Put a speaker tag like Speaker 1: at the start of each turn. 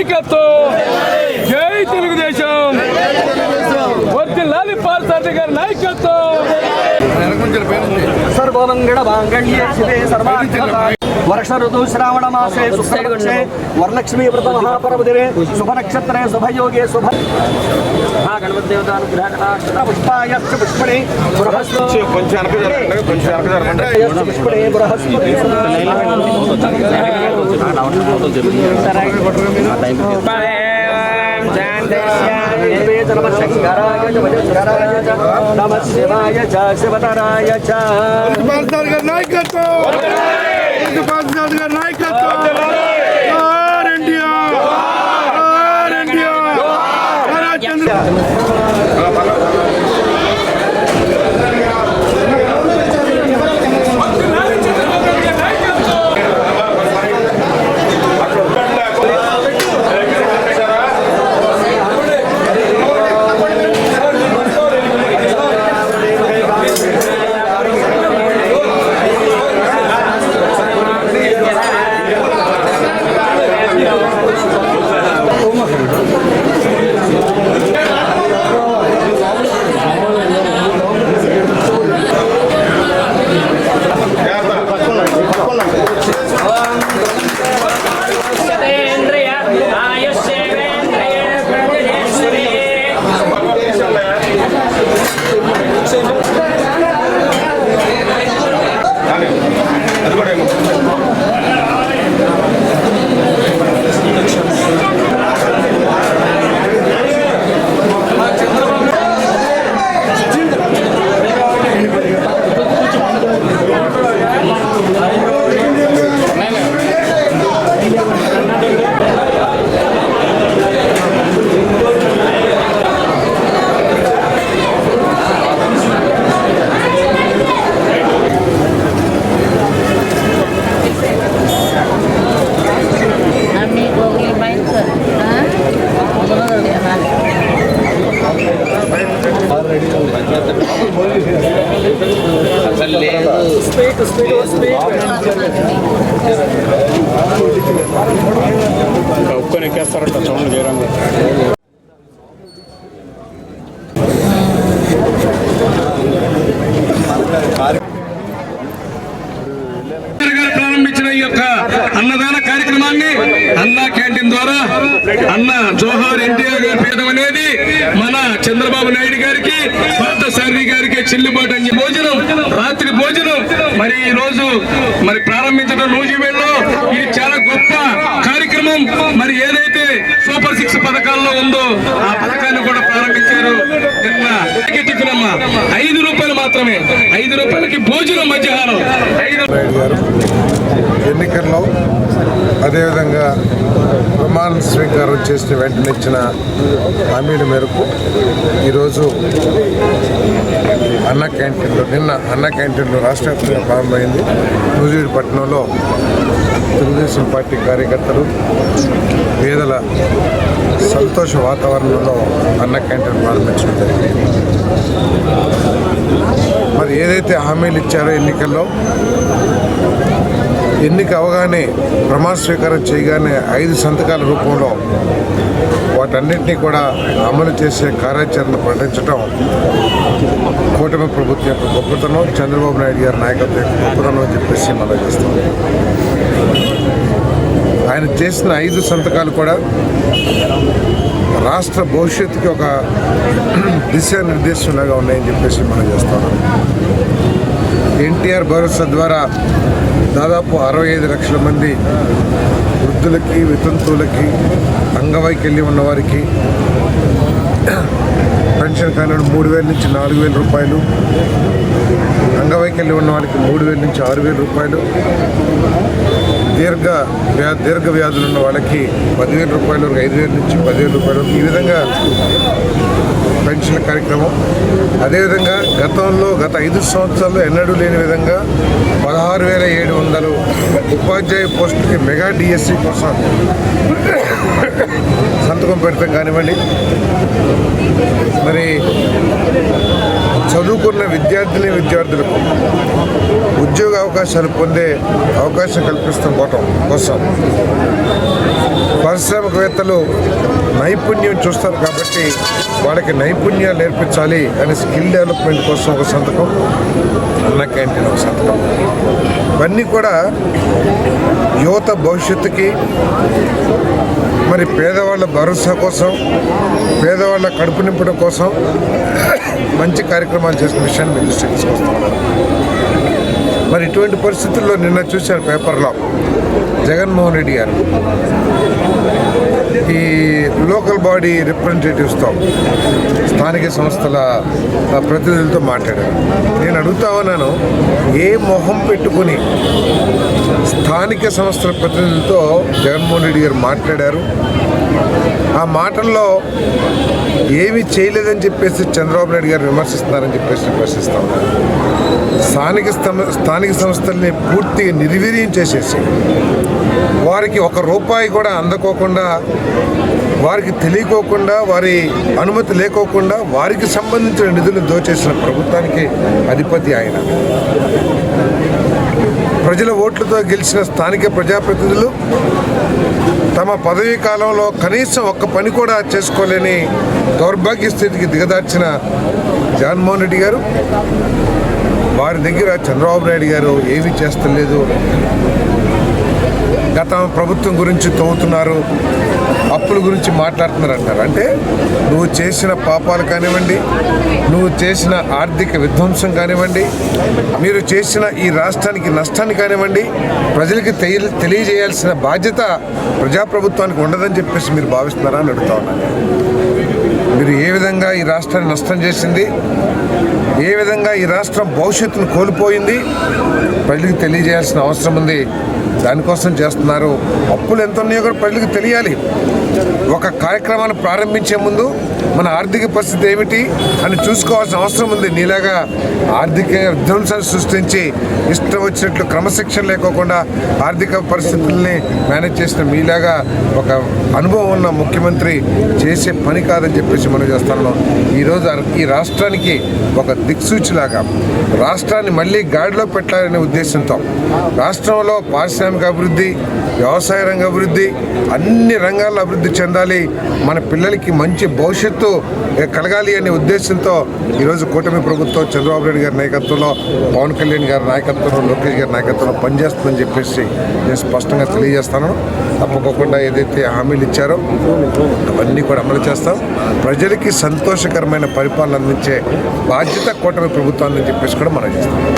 Speaker 1: నాయకత్వం. జై తెలుగుదేశం. వర్తిల్లాలి పార్థసారథి గారి నాయకత్వం.
Speaker 2: సర్వమంగళ మాంగళ్యే శివే సర్వార్థ వర్ష ఋతు శ్రావణ మాసే శుక్లపక్షే వరలక్ష్మీ వ్రత మహాపర్వదినే శుభ నక్షత్రే శుభయోగే శుభ గణపతిదేవతానుగ్రహ పుష్పాయ పుష్పణే బృహస్పతి
Speaker 3: కొంచెం వెనక జరగండి కొంచెం వెనక జరగండి.
Speaker 2: పుష్పణే బృహస్పతి నమ శివాయ చ శివతరాయ
Speaker 3: నాయకత్వం! పార్థసారథి గారి నాయకత్వం జోహార్ ఎన్టీఆర్
Speaker 1: ఒక్కని ఎక్కేస్తారట సౌండ్ గారు. ప్రారంభించిన ఈ యొక్క అన్నదాన కార్యక్రమాన్ని అన్నా అన్న జోహార్ ఎన్టీఆర్ గారి పేదం అనేది మన చంద్రబాబు నాయుడు గారికి పార్థసారథి గారికి చెల్లుబాటు అని భోజనం రాత్రి భోజనం. మరి ఈ రోజు మరి ప్రారంభించడం నూజివేడ్లో ఇది చాలా గొప్ప కార్యక్రమం. మరి ఏదైతే సూపర్ సిక్స్ పథకాల్లో ఉందో ఆ పథకాన్ని కూడా ప్రారంభించారు నిన్న టిఫిన్ అమ్మ. మాత్రమే ఐదు రూపాయలకి భోజనం మధ్యాహ్నం. ఐదు
Speaker 4: ఎన్నికల్లో అదేవిధంగా ప్రమాణ స్వీకారం చేసిన వెంటనే ఇచ్చిన హామీల మేరకు ఈరోజు అన్న క్యాంటీన్లో నిన్న అన్న క్యాంటీన్లో రాష్ట్ర వ్యాప్తంగా ప్రారంభమైంది. నూజివీడుపట్నంలో తెలుగుదేశం పార్టీ కార్యకర్తలు పేదల సంతోష వాతావరణంలో అన్న క్యాంటీన్ ప్రారంభించడం జరిగింది. ఏదైతే హామీలు ఇచ్చారో ఎన్నికల్లో ఎన్నిక అవగానే ప్రమాణ స్వీకారం చేయగానే ఐదు సంతకాల రూపంలో వాటన్నింటినీ కూడా అమలు చేసే కార్యాచరణ ప్రకటించడం కూటమి ప్రభుత్వం యొక్క గొప్పతనం. చంద్రబాబు నాయుడు గారి నాయకత్వం యొక్క గొప్పతనం అని చెప్పేసి మనం చేస్తాం. ఆయన చేసిన ఐదు సంతకాలు కూడా రాష్ట్ర భవిష్యత్తుకి ఒక దిశానిర్దేశంలాగా ఉన్నాయని చెప్పేసి మనం చేస్తాం. ఎన్టీఆర్ భరోసా ద్వారా దాదాపు అరవై ఐదు లక్షల మంది వృద్ధులకి వితంతువులకి అంగవైకల్యం ఉన్నవారికి పెన్షన్ కానివ్వండి మూడు వేల నుంచి నాలుగు వేల రూపాయలు అంగవైకల్యం ఉన్న వాళ్ళకి మూడు వేల నుంచి ఆరు వేల రూపాయలు దీర్ఘ వ్యా దీర్ఘ వ్యాధులు ఉన్న వాళ్ళకి పదివేల రూపాయల వరకు ఐదు వేల నుంచి పదివేల రూపాయల వరకు ఈ విధంగా పెన్షన్ కార్యక్రమం. అదేవిధంగా గతంలో గత ఐదు సంవత్సరాల్లో ఎన్నడూ లేని విధంగా పదహారు వేల ఏడు వందలు ఉపాధ్యాయ పోస్టుకి మెగా డిఎస్సి కోసం సంతకం పెడతాం కానివ్వండి. మరి చదువుకున్న విద్యార్థిని విద్యార్థులకు ఉద్యోగ అవకాశాలు పొందే అవకాశం కల్పిస్తుండటం కోసం పారిశ్రామికవేత్తలు నైపుణ్యం చూస్తారు కాబట్టి వాళ్ళకి నైపుణ్యాలు నేర్పించాలి అని స్కిల్ డెవలప్మెంట్ కోసం ఒక సంతకం అన్న క్యాంటీన్ ఒక సంతకం. ఇవన్నీ కూడా యువత భవిష్యత్తుకి మరి పేదవాళ్ళ భరోసా కోసం పేదవాళ్ళ కడుపు నింపడం కోసం మంచి కార్యక్రమాలు చేసిన విషయాన్ని మీ దృష్టికి తీసుకొస్తా మరి ఇటువంటి పరిస్థితుల్లో నిన్న చూశారు పేపర్లో జగన్మోహన్ రెడ్డి గారు. ఈ లోకల్ బాడీ రిప్రజెంటేటివ్స్తో స్థానిక సంస్థల ప్రతినిధులతో మాట్లాడారు. నేను అడుగుతా ఉన్నాను ఏ మొహం పెట్టుకుని స్థానిక సంస్థల ప్రతినిధులతో జగన్మోహన్ రెడ్డి గారు మాట్లాడారు? ఆ మాటల్లో ఏమీ చేయలేదని చెప్పేసి చంద్రబాబు నాయుడు గారు విమర్శిస్తున్నారని చెప్పేసి ప్రశ్నిస్తా ఉన్నారు. స్థానిక స్థానిక సంస్థల్ని పూర్తిగా నిర్వీర్యం చేసేసి వారికి ఒక రూపాయి కూడా అందకోకుండా వారికి తెలియకోకుండా వారి అనుమతి లేకోకుండా వారికి సంబంధించిన నిధులు దోచేసిన ప్రభుత్వానికి అధిపతి ఆయన. ప్రజల ఓట్లతో గెలిచిన స్థానిక ప్రజాప్రతినిధులు తమ పదవీ కాలంలో కనీసం ఒక్క పని కూడా చేసుకోలేని దౌర్భాగ్య స్థితికి దిగదార్చిన జగన్మోహన్ రెడ్డి గారు. వారి దగ్గర చంద్రబాబు నాయుడు గారు ఏమీ చేస్తలేదు. గత ప్రభుత్వం గురించి తవ్వుతున్నారు అప్పుల గురించి మాట్లాడుతున్నారు అంటారు అంటే నువ్వు చేసిన పాపాలు కానివ్వండి నువ్వు చేసిన ఆర్థిక విధ్వంసం కానివ్వండి మీరు చేసిన ఈ రాష్ట్రానికి నష్టాన్ని కానివ్వండి ప్రజలకి తెలి తెలియజేయాల్సిన బాధ్యత ప్రజాప్రభుత్వానికి ఉండదని చెప్పేసి మీరు భావిస్తున్నారా అని అడుగుతా ఉన్నాను మీరు ఏ విధంగా ఈ రాష్ట్రాన్ని నష్టం చేసింది ఏ విధంగా ఈ రాష్ట్రం భవిష్యత్తును కోల్పోయింది ప్రజలకు తెలియజేయాల్సిన అవసరం ఉంది దానికోసం చేస్తున్నారు. అప్పులు ఎంత ఉన్నాయో కూడా ప్రజలకు తెలియాలి. ఒక కార్యక్రమాన్ని ప్రారంభించే ముందు మన ఆర్థిక పరిస్థితి ఏమిటి అని చూసుకోవాల్సిన అవసరం ఉంది. నీలాగా ఆర్థిక విధ్వంసాన్ని సృష్టించి ఇష్టం వచ్చినట్లు క్రమశిక్షణ లేకోకుండా ఆర్థిక పరిస్థితుల్ని మేనేజ్ చేసిన మీలాగా ఒక అనుభవం ఉన్న ముఖ్యమంత్రి చేసే పని కాదని చెప్పేసి మనం చేస్తున్నాం. ఈరోజు ఈ రాష్ట్రానికి ఒక దిక్సూచిలాగా రాష్ట్రాన్ని మళ్ళీ గాడిలో పెట్టాలనే ఉద్దేశంతో రాష్ట్రంలో పారిశ్రామిక అభివృద్ధి వ్యవసాయ రంగ అభివృద్ధి అన్ని రంగాల్లో అభివృద్ధి చెందాలి. మన పిల్లలకి మంచి భవిష్యత్తు కలగాలి అనే ఉద్దేశంతో ఈరోజు కూటమి ప్రభుత్వం చంద్రబాబు నాయుడు గారి నాయకత్వంలో పవన్ కళ్యాణ్ గారి నాయకత్వంలో లోకేష్ గారి నాయకత్వంలో పనిచేస్తుందని చెప్పేసి నేను స్పష్టంగా తెలియజేస్తాను. తప్పకోకుండా ఏదైతే హామీలు ఇచ్చారో అవన్నీ కూడా అమలు చేస్తాం. ప్రజలకి సంతోషకరమైన పరిపాలన అందించే బాధ్యత కూటమి ప్రభుత్వాన్ని చెప్పేసి కూడా మనం చేస్తాం.